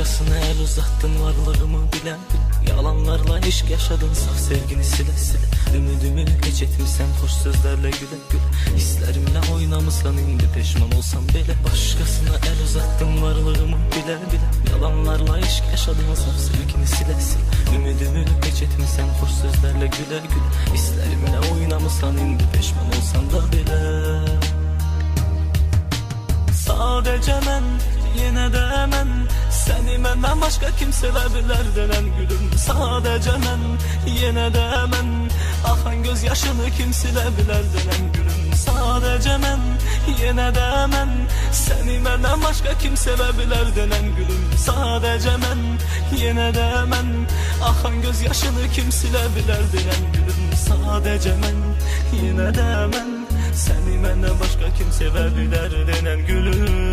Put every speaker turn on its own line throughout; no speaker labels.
Başkasına el uzattın varlığımı bilendin Yalanlarla eşk yaşadın. Saf sevgini sile sile Ümidimi hiç etmişsen hoş sözlerle güle güle Hislerimle oynamışsan indi. Pişman olsam bile Başkasına el uzattın varlığımı bile bile Yalanlarla eşk yaşadın. Saf sevgini sile sile Ümidimi hiç etmişsen hoş sözlerle güle güle Hislerimle oynamışsan indi. Pişman olsam da bile. Sadece ben yine de hemen seni benden başka kimseler denen gülüm. Sadece ben yine de ben. Akan gözyaşını kimseler denen gülüm. Sadece ben yine de ben. Seni benden başka kimseler denen gülüm. Sadece ben yine de ben. Akan gözyaşını kimseler denen gülüm. Sadece ben yine de ben. Seni benden başka kimse verdiler denen gülüm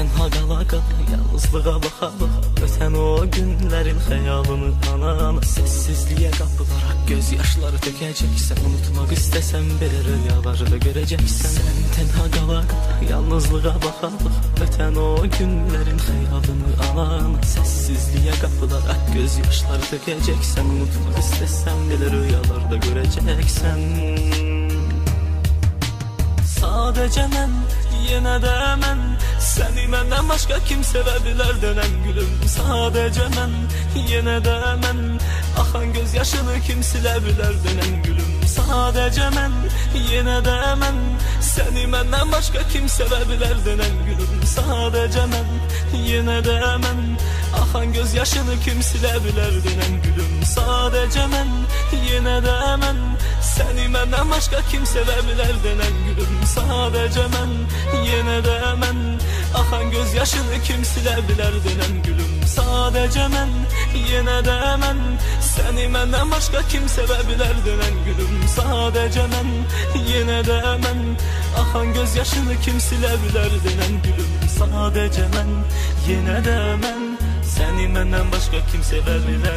Senden hagala kala yalnızlığa baka Öten o günlerin hayalını ana ana. Sessizliğe kapılarak gözyaşları dökeceksen Unutmak istesem bile rüyaları da göreceksen Senden hagala kala yalnızlığa baka Öten o günlerin hayalını ana ana. Sessizliğe kapılarak gözyaşları dökeceksen Unutmak istesem bile rüyalarda göreceksen Sadece ben yine de ben Seni benden başka kimse bilir denen gülüm. Sadece ben yine de ben Akan gözyaşını kimseler bilir denen gülüm. Sadece ben yine de ben Seni benden başka kimse bilir denen gülüm. Sadece ben yine de ben Akan gözyaşını kimseler bilir denen gülüm. Sadece ben yine de ben Seni benden başka kimse bilir denen gülüm. Sadece ben yine de ben Akan gözyaşını kimseler bilir denen gülüm. Sadece ben yine de ben Seni benden başka kimse bilir denen gülüm. Sadece ben yine de ben Akan gözyaşını kimseler bilir denen gülüm. Sadece ben yine de ben Seni benden başka kimse bilir